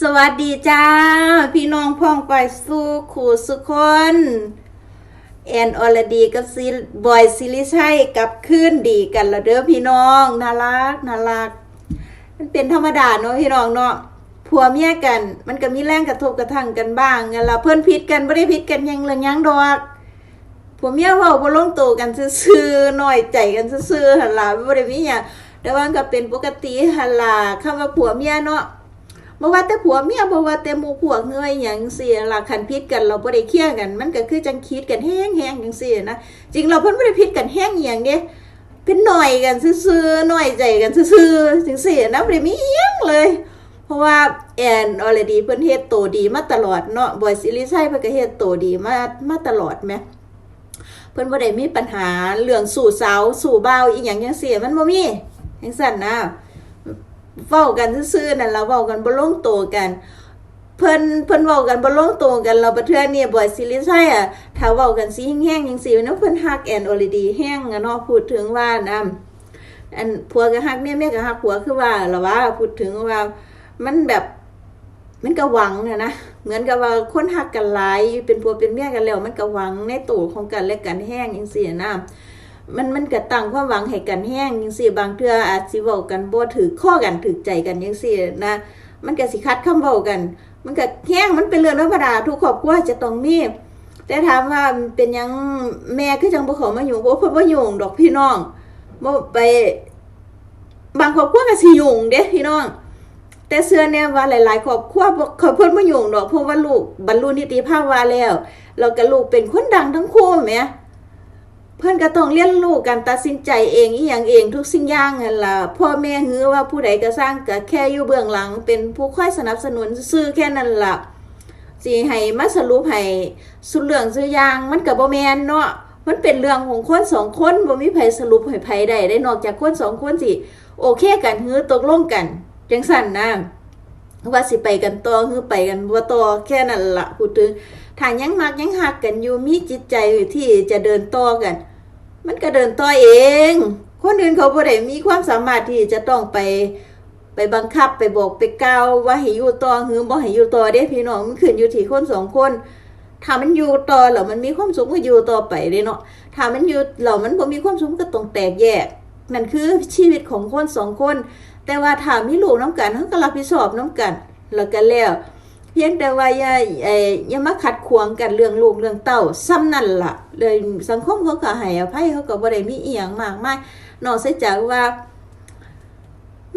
สวัสดีจ้า พี่น้องพ้องไปสู่ขู่สุคน แอนอรดีกับซีบอยซิลิชัยกับคืนดีกันแล้วเด้อพี่น้องน่ารักน่ารัก มันเป็นธรรมดาเนาะพี่น้องเนาะผัวเมียกัน มันก็มีแรงกระทบกระทั่งกันบ้างงั้นละเพื่อนพิดกันไม่ได้พิดกันยังเลยยังดอกผัวเมียเว้าบ่ลงตัวกันซื่อๆน้อยใจกันซื่อๆหั่นล่ะบ่ได้มีหยังแต่ว่าก็เป็นปกติหั่นล่ะคำว่าผัวเมียเนาะ บ่ว่าแต่ผัวเมียบ่ว่าแต่หมู่พวกเงยหยังซี่ล่ะคันพิษกันเราบ่ได้เคลียร์กัน มันก็คือจังคิดกันแห้งๆจังซี่นะจริงเราเพิ่นบ่ได้พิษกันแห้งอย่างเด้เป็นหน่อยกันซื่อๆหน่อยใจกันซื่อๆจังซี่นะบ่ได้มีอียงเลย เพราะว่าแอนออลดีเพิ่นเฮ็ดโตดีมาตลอดเนาะบอยซิริชัยเพิ่นก็เฮ็ดโตดีมามาตลอดแหมเพิ่นบ่ได้มีปัญหาเรื่องสู่สาวสู่บ่าอีหยังจังซี่มันบ่มีจังซั่นนะ เว้ากันซื่อๆนั่นเราเว้ากันบ่ลงตัวกันเพิ่นเพิ่นเว้ากันบ่ลงตัวกันเราประเทื่อนี่บ่อยซิลิไซอะถ้าเว้ากันสิแห้งๆจังซี่เนาะเพิ่นฮักแอนออลดีแห้งอะเนาะพูดถึงว่านะอันผัวก็ฮักเมียเมียก็ฮักผัวคือว่าล่ะว่าพูดถึงว่ามันแบบมันก็หวังนะนะเหมือนกับว่าคนฮักกันหลายเป็นผัวเป็นเมียกันแล้ว มันก็หวังในตัวของกันและกันแห้งจังซี่นะ มันมันก็ตั้งความหวังให้กันแห้งจังซี่บางเทื่ออาจสิเว้ากันบ่ถือข้อกันถือใจกันจังซี่นะมันก็สิคัดคำเว้ากัน มันก็แห้งมันเป็นเรื่องธรรมดาทุกครอบครัวจะต้องมีแต่ถามว่าเป็นยังแม่คือจังบ่เข้ามายุ่บ่เพิ่นบ่ยุ่งดอกพี่น้องบ่ไป บางครอบครัวก็สิยุ่งเด้พี่น้อง แต่เสื้อแน่ว่าหลาย ๆ ครอบครัวเขาเพิ่นบ่ยุ่งดอกเพราะว่าลูกบรรลุนิติภาวะแล้วแล้วก็ลูกเป็นคนดังทั้งคู่แหม เพื่อนก็ต้องเรียนรู้การตัดสินใจเองอีหยังเองทุกสิ่งอย่างนั่นล่ะพ่อแม่ฮือว่าผู้ใดก็สร้างก็แค่อยู่เบื้องหลัง เป็นผู้คอยสนับสนุนซื่อแค่นั้นล่ะสิให้มาสรุปให้สุดเรื่องสุดอย่างมันก็บ่แม่นเนาะมันเป็นเรื่องของคนสองคนบ่มีไผสรุปให้ไผได้ได้นอกจากคนสองคนสิโอเคกันฮือตกลงกันจังซั่นนะ ว่าสิไปกันต่อฮือไปกันบ่ต่อแค่นั้นละพูดถึงถ้ายังมักยังหักกันอยู่มีจิตใจที่จะเดินต่อกัน มันก็เดินต่อเอง คนอื่นเขาบ่ได้มีความสามารถที่จะต้องไปไปบังคับไปบอกไปกล่าวว่าให้อยู่ต่อหือบ่ให้อยู่ต่อเด้พี่น้องมันขึ้นอยู่ที่คนสองคนถ้ามันอยู่ต่อแล้วมันมีความสุขก็อยู่ต่อไปเด้เนาะถ้ามันอยู่แล้วมันบ่มีความสุขก็ต้องแตกแยกนั่นคือชีวิตของคนสองคน แต่ว่าถามมีลูกน้ำกันเขาก็รับผิดชอบน้ำกัน แล้วก็แล้ว เพียงแต่ว่าอย่าเอ่อย่ามาขัดขวางกันเรื่องลูกเรื่องเต้าซ้ำนั่นล่ะ เลยสังคมเขาก็ให้อภัยเขาก็บ่ได้มีเอียงมากมายนอกจากว่า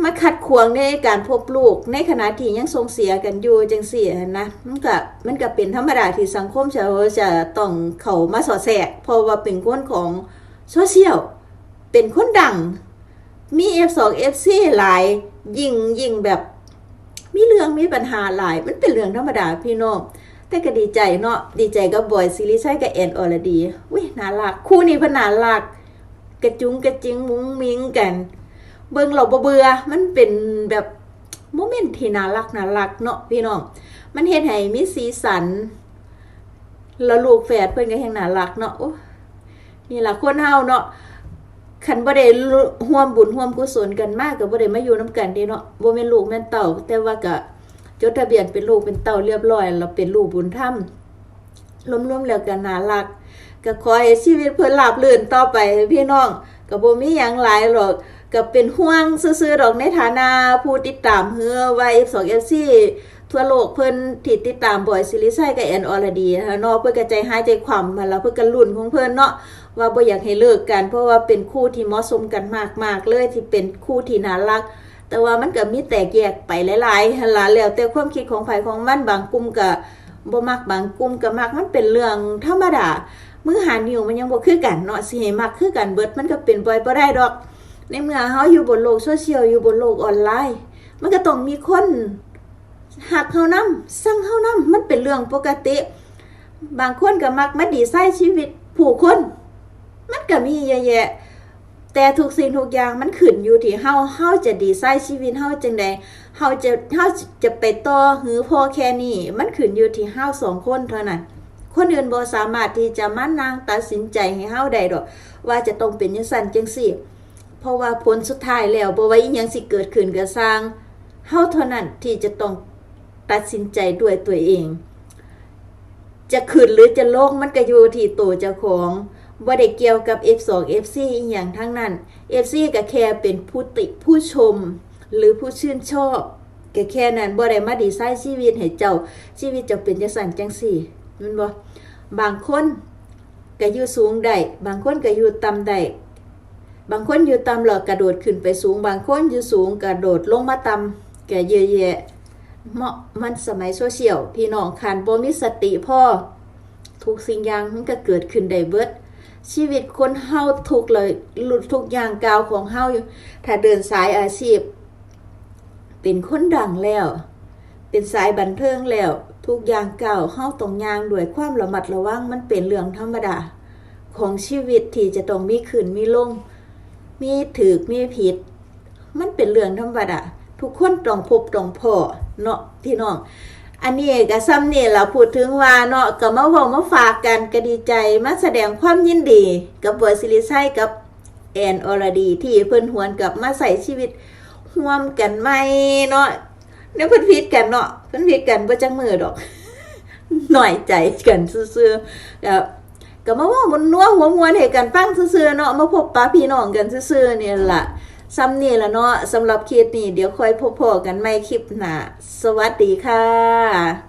มาขัดขวางในการพบลูกในขณะที่ยังทรงเสียกันอยู่จังซี่หั้นะมันก็มันก็เป็นธรรมดาที่สังคมจะจะต้องเขามาสอดแทรกเพราะว่าเป็นคนของโซเชียลเป็นคนดัง มี F2 FC หลาย ยิงยิงแบบ มีเรื่องมีปัญหาหลาย มันเป็นเรื่องธรรมดาพี่น้องแต่ก็ดีใจเนาะดีใจกับบอยซีรีส์ใช่กับแอนออรดีอุ้ยน่ารักคู่นี้พนน่ารักกระจุงกระจิงมุ้งมิงกัน เบิ่งเราบ่เบื่อมันเป็นแบบโมเมนต์ที่น่ารักน่ารักเนาะพี่น้องมันเฮ็ดให้มีสีสันแล้วลูกแฝดเพิ่นก็แห่งน่ารักเนาะนี่แหละคนเฮาเนาะ คันบ่ได้ร่วมบุญร่วมกุศลกันมากก็บ่ได้มาอยู่นํกันด้เนาะบ่แม่นลูกแม่นเต้าแต่ว่าก็จดทะเบียนเป็นลูกเป็นเต้าเรียบร้อยแล้วเป็นลูกบุญธรรมรวมๆแล้วก็น่ารักก็ขอให้ชีวิตเพิ่นราบรื่นต่อไปพี่น้องก็บ่มีหยังหลายหรอกก็เป็นห่วงซื่อๆดอกในฐานะผู้ติดตามเฮือไว้ F2FC ทั่วโลกเพิ่นที่ติดตามบ่อยซิลิไซกับแอนออรดีนะคะเนาะเพิ่นก็ใจหายใจคว่ำมาแล้วเพิ่นก็ลุ้นของเพิ่นเนาะว่าบ่อยากให้เลิกกัน เพราะว่าเป็นคู่ที่เหมาะสมกันมากๆเลยที่เป็นคู่ที่น่ารัก แต่ว่ามันก็มีแตกแยกไปหลายๆหล่ะแล้วแต่ความคิดของไผของมันบางกลุ่มก็บ่มักบางกลุ่มก็มักมันเป็นเรื่องธรรมดามือหานิ้วมันยังบ่คือกันเนาะสิให้มักคือกันเบิดมันก็เป็นบ่บ่ได้ดอก ในเมื่อเฮาอยู่บนโลกโซเชียลอยู่บนโลกออนไลน์ มันก็ต้องมีคน หักเฮานํสั่งเฮานํมันเป็นเรื่องปกติ บางคนก็มักมาดีไซน์ชีวิตผู้คน มันก็มีเยอะแยะแต่ทุกสิ่งทุกอย่างมันขึ้นอยู่ที่เฮาเฮาจะดีไซน์ชีวิตเฮาจังใดเฮาจะเฮาจะไปต่อหือพอแค่นี้มันขึ้นอยู่ที่เฮาสองคนเท่านั้นคนอื่นบ่สามารถที่จะมานางตัดสินใจให้เฮาได้ดอก ว่าจะต้องเป็นจังซั่นจังซี่เพราะว่าผลสุดท้ายแล้วบ่ว่าอีหยังสิเกิดขึ้นก็สร้างเฮาเท่านั้นที่จะต้อง ตัดสินใจด้วยตัวเอง จะขึ้นหรือจะลงมันก็อยู่ที่ตัวเจ้าของบ่ได้เกี่ยวกับ F2 FC อหย่างทั้งนั้น FC ก็แค่เป็นผู้ติผู้ชม หรือผู้ชื่นชอบก็แค่นั้นบ่ได้มาดีไซน์ชีวิตให้เจ้า ชีวิตเจ้าเป็นจังซั่นจังซี่มันบ่บางคนก็อยู่สูงได้บางคนก็อยู่ต่ำได้บางคนอยู่ต่ำแล้วกระโดดขึ้นไปสูง บางคนอยู่สูงกระโดดลงมาต่ำแก็เยอะแยะ เหมาะมันสมัยโซเชียลพี่น้องคันบ่มีสติพ่อทุกสิ่งอย่างมันก็เกิดขึ้นได้เบิด ชีวิตคนเฮาทุกเลยหลุดทุกอย่างกาวของเฮาอยู่ ถ้าเดินสายอาชีพ เป็นคนดังแล้ว เป็นสายบันเทิงแล้ว ทุกอย่างเก่าวเฮาต้องย่างด้วยความระมัดระวังมันเป็นเรื่องธรรมดา ของชีวิตที่จะต้องมีขึ้นมีลง มีถือมีผิด มันเป็นเรื่องธรรมดาทุกคนต้องพบต้องพอ เนาะพี่น้องอันนี้ก็ซ้ำนี่เราพูดถึงว่าเนาะก็มาเว้ามาฝากกันก็ดีใจมาแสดงความยินดี กับบอยซิลิไซกับแอนออรดี ที่เพิ่นหวนกับมาใส่ชีวิตร่วมกันใหมเนาะเนี่ยเพิ่นผิดกันเนาะเพิ่นผิดกันบ่จังมือดอก หน่อยใจกันซื่อๆก็ก็มาว่ามันนัวหัวมวนให้กันฟังซื่อๆเนาะมาพบปะพี่น้องกันซื่อๆนี่ยล่ะ ซ้ำนี่ละเนาะสำหรับคลิปนี้เดี๋ยวค่อยพบพกันใหม่คลิปหน้าสวัสดีค่ะ